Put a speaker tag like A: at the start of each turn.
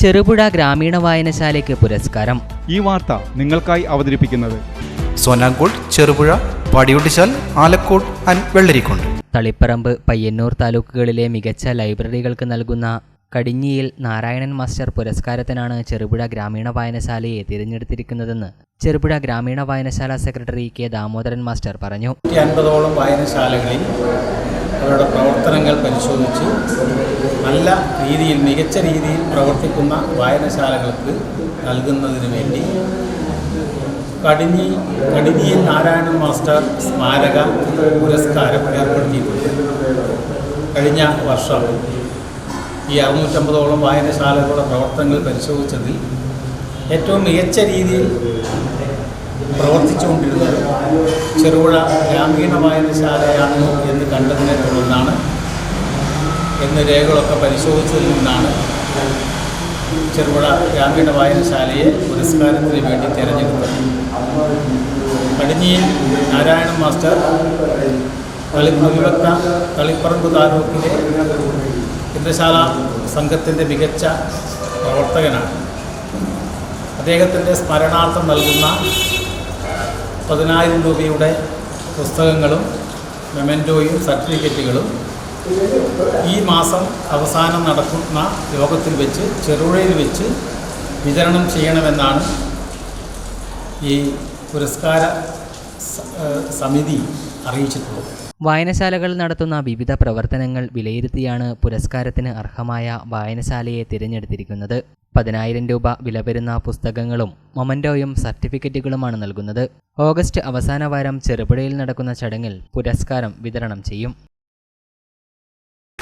A: ചെറുപുഴ ഗ്രാമീണ വായനശാലയ്ക്ക് പുരസ്കാരം.
B: ഈ വാർത്ത നിങ്ങൾക്കായി അവതരിപ്പിക്കുന്നത്
C: സോനാങ്കോട് ചെറുപുഴ പാടിയൊട്ടിച്ചാൽ ആലക്കോട് ആൻഡ് വെള്ളരിക്കുണ്ട്.
A: തളിപ്പറമ്പ് പയ്യന്നൂർ താലൂക്കുകളിലെ മികച്ച ലൈബ്രറികൾക്ക് നൽകുന്ന കടിഞ്ഞിയിൽ നാരായണൻ മാസ്റ്റർ പുരസ്കാരത്തിനാണ് ചെറുപുഴ ഗ്രാമീണ വായനശാലയെ തിരഞ്ഞെടുത്തിരിക്കുന്നതെന്ന് ചെറുപുഴ ഗ്രാമീണ വായനശാല സെക്രട്ടറി കെ ദാമോദരൻ മാസ്റ്റർ പറഞ്ഞു.
D: അൻപതോളം വായനശാലകളിൽ അവരുടെ പ്രവർത്തനങ്ങൾ പരിശോധിച്ച് നല്ല രീതിയിൽ മികച്ച രീതിയിൽ പ്രവർത്തിക്കുന്ന വായനശാലകൾക്ക് നൽകുന്നതിന് വേണ്ടി കടിഞ്ഞി കടിഞ്ഞിയിൽ നാരായണൻ മാസ്റ്റർ സ്മാരക പുരസ്കാരം ഏർപ്പെടുത്തിയിട്ടുണ്ട്. കഴിഞ്ഞ വർഷം ഈ അറുന്നൂറ്റമ്പതോളം വായനശാലകളുടെ പ്രവർത്തനങ്ങൾ പരിശോധിച്ചതിൽ ഏറ്റവും മികച്ച രീതിയിൽ പ്രവർത്തിച്ചുകൊണ്ടിരുന്നത്. ചെറുപുഴ ഗ്രാമീണ വായനശാലയാണ് എന്ന് കണ്ടതിനെ തുടർന്നാണ് എന്ന് രേഖകളൊക്കെ പരിശോധിച്ചതിൽ നിന്നാണ് ചെറുപുഴ ഗ്രാമീണ വായനശാലയെ പുരസ്കാരത്തിന് വേണ്ടി തിരഞ്ഞെടുത്തത്. കടിഞ്ഞിയിൽ നാരായണൻ മാസ്റ്റർ കളി വിവക്ത കളിപ്പറമ്പ് താലൂക്കിലെ ചിത്രശാല സംഘത്തിന്റെ മികച്ച പ്രവർത്തകനാണ്. അദ്ദേഹത്തിന്റെ സ്മരണാർത്ഥം നൽകുന്ന പതിനായിരം രൂപയുടെ പുസ്തകങ്ങളും മെമെന്റോയും സർട്ടിഫിക്കറ്റുകളും ഈ മാസം അവസാനം നടക്കുന്ന യോഗത്തിൽ വെച്ച് ചെറുപുഴയിൽ വെച്ച് വിതരണം ചെയ്യണമെന്നാണ് ഈ പുരസ്കാര സമിതി അറിയിച്ചിട്ടുള്ളത്.
A: വായനശാലകൾ നടത്തുന്ന വിവിധ പ്രവർത്തനങ്ങൾ വിലയിരുത്തിയാണ് പുരസ്കാരത്തിന് അർഹമായ വായനശാലയെ തിരഞ്ഞെടുത്തിരിക്കുന്നത്. പതിനായിരം രൂപ വില വരുന്ന പുസ്തകങ്ങളും മൊമന്റോയും സർട്ടിഫിക്കറ്റുകളുമാണ് നൽകുന്നത്. ഓഗസ്റ്റ് അവസാന വാരം ചെറുപുഴയിൽ നടക്കുന്ന ചടങ്ങിൽ പുരസ്കാരം വിതരണം ചെയ്യും.